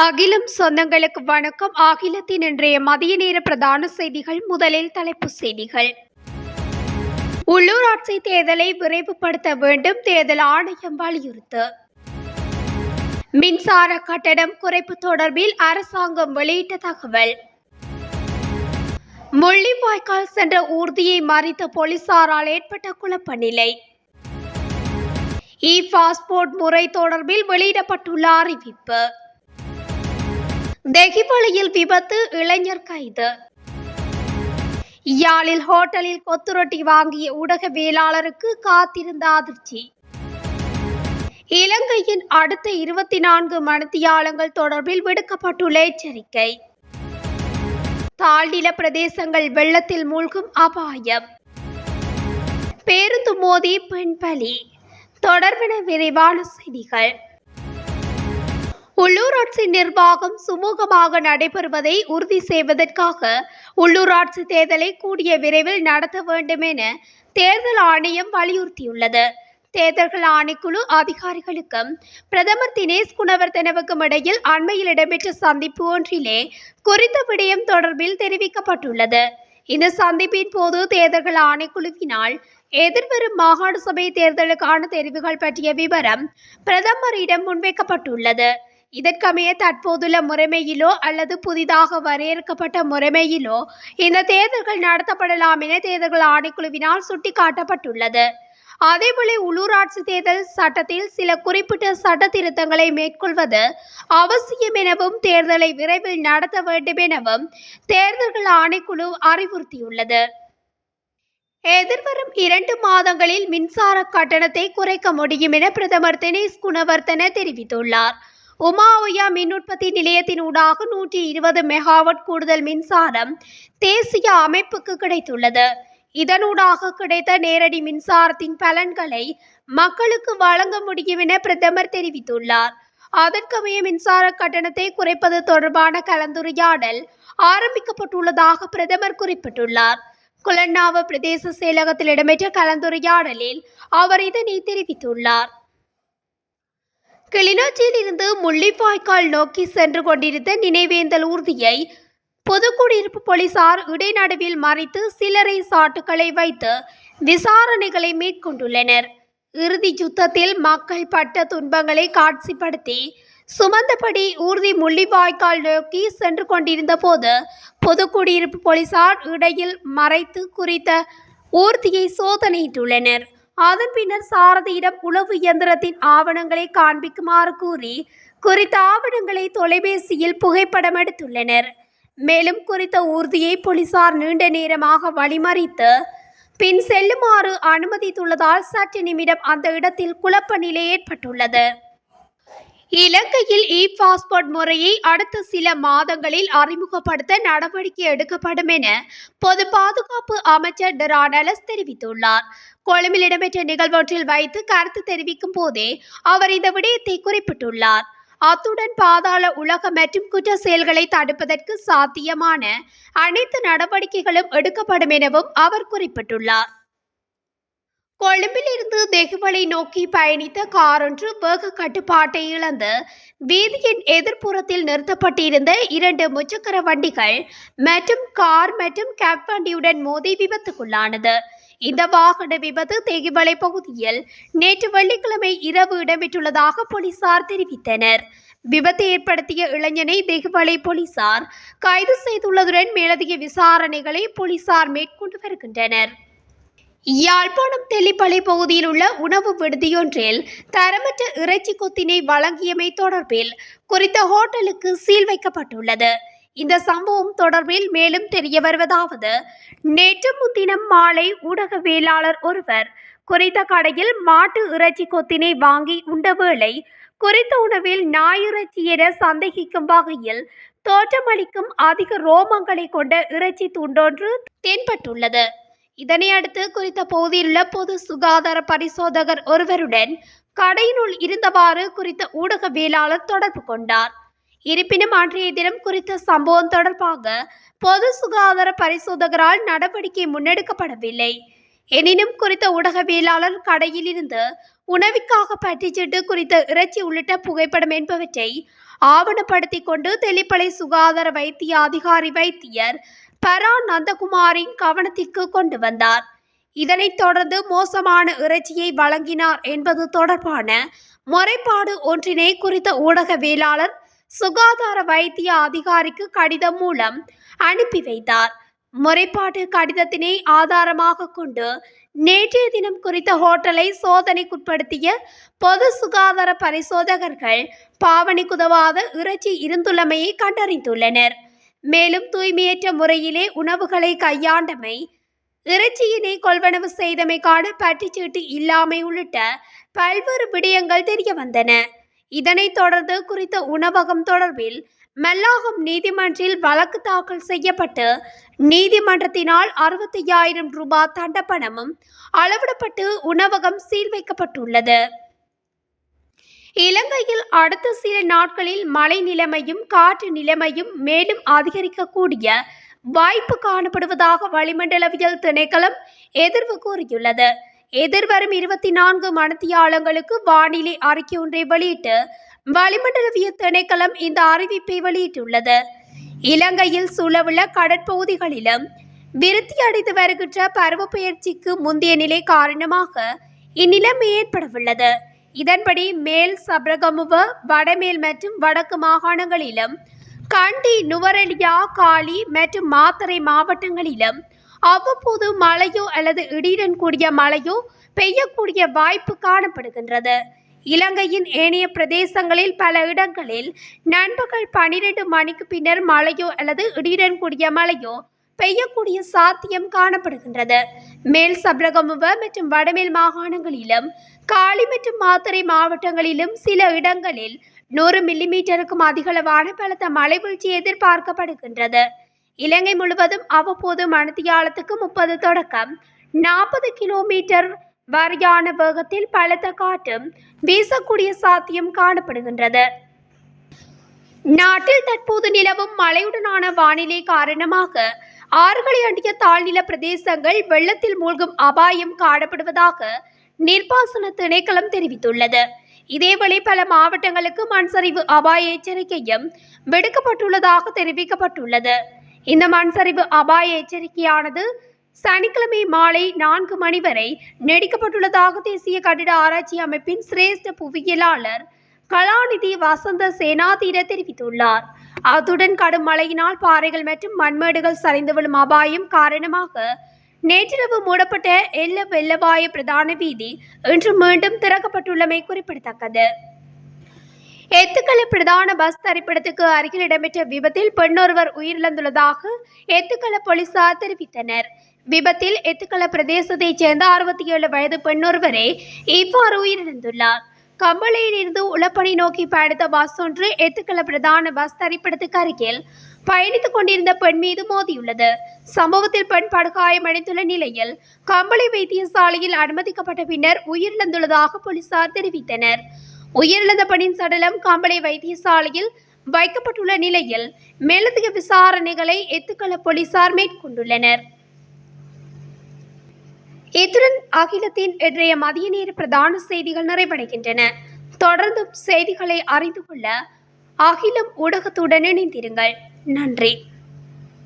அகிலம் சொந்தங்களுக்கு வணக்கம். அகிலத்தின் இன்றைய மதிய நேர பிரதான செய்திகள் முதலில் தலைப்புச் செய்திகள். உள்ளூராட்சி தேர்தலை விரைவுபடுத்த வேண்டும் தேர்தல் ஆணையம் வலியுறுத்து. மின்சார கட்டணம் குறைப்பு தொடர்பில் அரசாங்கம் வெளியிட்ட தகவல். முள்ளிவாய்க்கால் சென்ற ஊர்தியை மறித்த போலீசாரால் ஏற்பட்ட குழப்ப நிலை இ பாஸ்போர்ட் முறை தொடர்பில் வெளியிடப்பட்டுள்ள அறிவிப்பு. தெஹிவளியில் விபத்து இளைஞர் கைது யாழில் ஹோட்டலில் கொத்துரொட்டி வாங்கிய ஊடகவியலாளருக்கு காத்திருந்த அதிர்ச்சி இலங்கையின் அடுத்த இருபத்தி நான்கு மணித்தியாலங்கள் தொடர்பில் விடுக்கப்பட்டுள்ள எச்சரிக்கை தாழ்நில பிரதேசங்கள் வெள்ளத்தில் மூழ்கும் அபாயம் பேருந்து மோதி பெண் பலி தொடர்பென விரைவான செய்திகள் உள்ளூராட்சி நிர்வாகம் சுமூகமாக நடைபெறுவதை உறுதி செய்வதற்காக உள்ளூராட்சி தேர்தலை கூடிய விரைவில் நடத்த வேண்டும் என தேர்தல் ஆணையம் வலியுறுத்தியுள்ளது. தேர்தல்கள் ஆணைக்குழு அதிகாரிகளுக்கும் பிரதமர் தினேஷ் குணவர்த்தனவுக்கும் இடையில் அண்மையில் இடம்பெற்ற சந்திப்பு ஒன்றிலே குறித்த விடயம் தொடர்பில் தெரிவிக்கப்பட்டுள்ளது. இந்த சந்திப்பின் போது தேர்தல்கள் ஆணைக்குழுவினால் எதிர்வரும் மாகாண சபை தேர்தலுக்கான தெரிவுகள் பற்றிய விவரம் பிரதமரிடம் முன்வைக்கப்பட்டுள்ளது. இதற்கமைய தற்போதுள்ள முறைமையிலோ அல்லது புதிதாக வரையறுக்கப்பட்ட முறைமையிலோ இந்த தேர்தல்கள் நடத்தப்படலாம் என தேர்தல்கள் ஆணைக்குழுவினால் சுட்டிக்காட்டப்பட்டுள்ளது. அதேபோல உள்ளூராட்சி தேர்தல் சட்டத்தில் சில குறிப்பிட்ட சட்ட திருத்தங்களை மேற்கொள்வது அவசியம் எனவும் தேர்தலை விரைவில் நடத்த வேண்டும் எனவும் தேர்தல்கள் ஆணைக்குழு அறிவுறுத்தியுள்ளது. எதிர்வரும் இரண்டு மாதங்களில் மின்சார கட்டணத்தை குறைக்க முடியும் என பிரதமர் தினேஷ் குணவர்த்தன தெரிவித்துள்ளார். உமா உமாவுயா மின் உற்பத்தி நிலையத்தின் ஊடாக நூற்றி இருபது மெகாவாட் கூடுதல் மின்சாரம் தேசிய அமைப்புக்கு கிடைத்துள்ளது. இதனூடாக கிடைத்த நேரடி மின்சாரத்தின் பலன்களை மக்களுக்கு வழங்க முடியும் என பிரதமர் தெரிவித்துள்ளார். அதற்கமைய மின்சார கட்டணத்தை குறைப்பது தொடர்பான கலந்துரையாடல் ஆரம்பிக்கப்பட்டுள்ளதாக பிரதமர் குறிப்பிட்டுள்ளார். குலண்ணாவ பிரதேச செயலகத்தில் இடம்பெற்ற கலந்துரையாடலில் அவர் இதனை தெரிவித்துள்ளார். கிளிநொச்சியில் இருந்து முள்ளிவாய்க்கால் நோக்கி சென்று கொண்டிருந்த நினைவேந்தல் ஊர்தியை பொதுக்குடியிருப்பு போலீசார் இடைநடுவில் மறைத்து சிலரை சாட்டுக்களை வைத்து விசாரணைகளை மேற்கொண்டுள்ளனர். இறுதி யுத்தத்தில் மக்கள் பட்ட துன்பங்களை காட்சிப்படுத்தி சுமந்தபடி ஊர்தி முள்ளிவாய்க்கால் நோக்கி சென்று கொண்டிருந்த போது பொதுக்குடியிருப்பு போலீசார் இடையில் மறைத்து குறித்த ஊர்தியை சோதனையிட்டுள்ளனர். அதன் பின்னர் சாரதியிடம் உளவு இயந்திரத்தின் ஆவணங்களை காண்பிக்குமாறு கூறி குறித்த ஆவணங்களை தொலைபேசியில் புகைப்படம் எடுத்துள்ளனர். மேலும் குறித்த ஊர்தியை போலீசார் நீண்ட நேரமாக வழிமறித்து பின் செல்லுமாறு அனுமதித்துள்ளதால் சற்று நிமிடம் அந்த இடத்தில் குழப்ப நிலை ஏற்பட்டுள்ளது. இலங்கையில் இ பாஸ்போர்ட் முறையை அடுத்த சில மாதங்களில் அறிமுகப்படுத்த நடவடிக்கை எடுக்கப்படும் என பொது பாதுகாப்பு அமைச்சர் டெரானலஸ் தெரிவித்துள்ளார். கொழும்பில் இடம்பெற்ற நிகழ்வொன்றில் வைத்து கருத்து தெரிவிக்கும் போதே அவர் இந்த விடயத்தை குறிப்பிட்டுள்ளார். அத்துடன் பாதாள உலக மற்றும் குற்ற செயல்களை தடுப்பதற்கு சாத்தியமான அனைத்து நடவடிக்கைகளும் எடுக்கப்படும் எனவும் அவர் குறிப்பிட்டுள்ளார். கொழும்பிலிருந்து இருந்து நோக்கி பயணித்த காரொன்று வேக கட்டுப்பாட்டை இழந்து வீதியின் எதிர்ப்புறத்தில் நிறுத்தப்பட்டிருந்த இரண்டு முச்சக்கர வண்டிகள் மற்றும் கார் மற்றும் கேப் வண்டியுடன் மோதி விபத்துக்குள்ளானது. இந்த வாகன விபத்து தெகுவலை பகுதியில் நேற்று வெள்ளிக்கிழமை இரவு இடம்பெற்றுள்ளதாக போலீசார் தெரிவித்தனர். விபத்து ஏற்படுத்திய இளைஞனை தெகுவலை போலீசார் கைது செய்துள்ளதுடன் மேலதிக விசாரணைகளை போலீசார் மேற்கொண்டு வருகின்றனர். யாழ்ப்பாணம் தெல்லிப்பளை பகுதியில் உள்ள உணவு விடுதியொன்றில் தரமற்ற இறைச்சி கொத்தினை வழங்கியமை தொடர்பில் குறித்த ஹோட்டலுக்கு சீல் வைக்கப்பட்டுள்ளது. இந்த சம்பவம் தொடர்பில் மேலும் தெரிய வருவதாவது நேற்று முன்தினம் மாலை ஊடகவியலாளர் ஒருவர் குறித்த கடையில் மாட்டு இறைச்சி கொத்தினை வாங்கி உண்ட வேளை குறித்த உணவில் ஞாயிறச்சி என சந்தேகிக்கும் வகையில் தோற்றமளிக்கும் அதிக ரோமங்களை கொண்ட இறைச்சி துண்டொன்று தென்பட்டுள்ளது. இதனை அடுத்து குறித்த பகுதியிலுள்ள பொது சுகாதார பரிசோதகர் ஒருவருடன் கடையினுள் இருந்தவாறு குறித்த ஊடகவியலாளர் தொடர்பு கொண்டார். இருப்பினும் அன்றைய தினம் குறித்த சம்பவம் தொடர்பாக பொது சுகாதார பரிசோதகரால் நடவடிக்கை முன்னெடுக்கப்படவில்லை. எனினும் குறித்த ஊடகவியலாளர் கடையில் இருந்து உணவிற்காக பற்றிச்சிட்டு குறித்த இறைச்சி உள்ளிட்ட புகைப்படம் என்பவற்றை ஆவணப்படுத்தி கொண்டு தெளிப்பளை சுகாதார வைத்திய அதிகாரி வைத்தியர் பரா நந்தகுமாரின் கவனத்திற்கு கொண்டு வந்தார். இதனைத் தொடர்ந்து மோசமான இறைச்சியை வழங்கினார் என்பது தொடர்பான முறைப்பாடு ஒன்றினை குறித்த ஊடகவியலாளர் சுகாதார வைத்திய அதிகாரிக்கு கடிதம் மூலம் அனுப்பி வைத்தார். முறைப்பாட்டு கடிதத்தினை ஆதாரமாக கொண்டு நேற்றைய தினம் குறித்த ஹோட்டலை சோதனைக்குட்படுத்திய பொது சுகாதார பரிசோதகர்கள் பாவனைக்குதவாத இறைச்சி இருந்துள்ளமையை கண்டறிந்துள்ளனர். மேலும் தூய்மையற்ற முறையிலே உணவுகளை கையாண்டமை இறைச்சியினை கொள்வனவு செய்தமைக்கான பட்டிச்சீட்டு இல்லாமை உள்ளிட்ட பல்வேறு விடயங்கள் தெரிய வந்தன இதனைத் தொடர்ந்து குறித்த உணவகம் தொடர்பில் மல்லாகம் நீதிமன்றில் வழக்கு தாக்கல் செய்யப்பட்டு நீதிமன்றத்தினால் அறுபத்தையாயிரம் ரூபாய் தண்டப்பணமும் அளவிடப்பட்டு உணவகம் சீல் வைக்கப்பட்டுள்ளது. இலங்கையில் அடுத்த சில நாட்களில் மழை நிலைமையும் காற்று நிலைமையும் மேலும் அதிகரிக்கக்கூடிய வாய்ப்பு காணப்படுவதாக வளிமண்டலவியல் திணைக்களம் எதிர்வு கூறியுள்ளது. எதிர்வரும் இருபத்தி நான்கு மணித்தியாலங்களுக்கு வானிலை அறிக்கை ஒன்றை வெளியிட்டு வளிமண்டலவியல் திணைக்களம் இந்த அறிவிப்பை வெளியிட்டுள்ளது. இலங்கையில் சூழவுள்ள கடற்பகுதிகளிலும் விருத்தி அடைந்து வருகின்ற பருவப்பெயர்ச்சிக்கு முந்தைய நிலை காரணமாக இந்நிலைமை ஏற்படவுள்ளது. இதன்படி மேல் சபரகமுவ வடமேல் மற்றும் வடக்கு மாகாணங்களிலும் கண்டி நுவரெலியா காலி மற்றும் மாத்தறை மாவட்டங்களிலும் அவ்வப்போது மழையோ அல்லது இடியுடன் கூடிய மழையோ பெய்யக்கூடிய வாய்ப்பு காணப்படுகின்றது. இலங்கையின் ஏனைய பிரதேசங்களில் பல இடங்களில் நண்பகல் பனிரெண்டு மணிக்கு பின்னர் மழையோ அல்லது இடியுடன் கூடிய மழையோ பெய்யக்கூடிய சாத்தியம் காணப்படுகின்றது. மேல் சபரகமுவ மற்றும் வடமேல் மாகாணங்களிலும் காலி மற்றும் மாத்தறை மாவட்டங்களிலும் சில இடங்களில் நூறு மில்லிமீட்டருக்கும் அதிகளவான பலத்த மழை வீழ்ச்சி எதிர்பார்க்கப்படுகின்றது. இலங்கை முழுவதும் அவ்வப்போது மணித்தியாலத்துக்கு முப்பது தொடக்கம் நாற்பது கிலோமீட்டர் வரையான வேகத்தில் பலத்த காற்றும் வீசக்கூடிய சாத்தியம் காணப்படுகின்றது. நாட்டில் தற்போது நிலவும் மழையுடனான வானிலை காரணமாக ஆறுகளை அண்டிய தாழ்நில பிரதேசங்கள் வெள்ளத்தில் மூழ்கும் அபாயம் காணப்படுவதாக நீர்ப்பாசன திணைக்களம் தெரிவித்துள்ளது. இதேவேளை பல மாவட்டங்களுக்கு மண் சரிவு அபாய எச்சரிக்கையும் விடுக்கப்பட்டுள்ளதாக தெரிவிக்கப்பட்டுள்ளது. இந்த மண் சரிவு அபாய எச்சரிக்கையானது சனிக்கிழமை மாலை நான்கு மணி வரை நீடிக்கப்பட்டுள்ளதாக தேசிய கட்டிட ஆராய்ச்சி அமைப்பின் சிரேஷ்ட புவியியலாளர் கலாநிதி வசந்த சேனாதீர தெரிவித்துள்ளார். அத்துடன் கடும் மழையினால் பாறைகள் மற்றும் மண்மேடுகள் சரிந்து விழும் அபாயம் காரணமாக நேற்றிரவு மூடப்பட்ட எல்ல வெள்ளவாய பிரதான வீதி இன்று மீண்டும் திறக்கப்பட்டுள்ளமை குறிப்பிடத்தக்கது. எத்துக்கல பிரதான பஸ் தரிப்பிடத்துக்கு அருகில் இடம்பெற்ற விபத்தில் பெண்ணொருவர் உயிரிழந்துள்ளதாக எத்துக்கள போலீசார் தெரிவித்தனர். விபத்தில் எத்துக்கல பிரதேசத்தைச் சேர்ந்த அறுபத்தி ஏழு வயது பெண்ணொருவரே இவ்வாறு உயிரிழந்துள்ளார். கம்பளையிலிருந்து உளப்பணி நோக்கி பயணித்த பஸ் ஒன்று எத்துக்கள பிரதான பஸ் தரிப்பிடத்துக்கு அருகில் பயணித்துக் கொண்டிருந்த பெண் மீது மோதியுள்ளது. சம்பவத்தில் பெண் படுகாயமடைந்துள்ள நிலையில் கம்பளை வைத்தியசாலையில் அனுமதிக்கப்பட்ட பின்னர் உயிரிழந்துள்ளதாக போலீசார் தெரிவித்தனர். உயிரிழந்த பெண்ணின் சடலம் கம்பளை வைத்தியசாலையில் வைக்கப்பட்டுள்ள நிலையில் மேலதிக விசாரணைகளை எத்துக்கள போலீசார் மேற்கொண்டுள்ளனர். இத்துடன் அகிலத்தின் இன்றைய மதிய நேர பிரதான செய்திகள் நிறைவடைகின்றன. தொடர்ந்து செய்திகளை அறிந்து கொள்ள அகிலம் ஊடகத்துடன் இணைந்திருங்கள். நன்றி.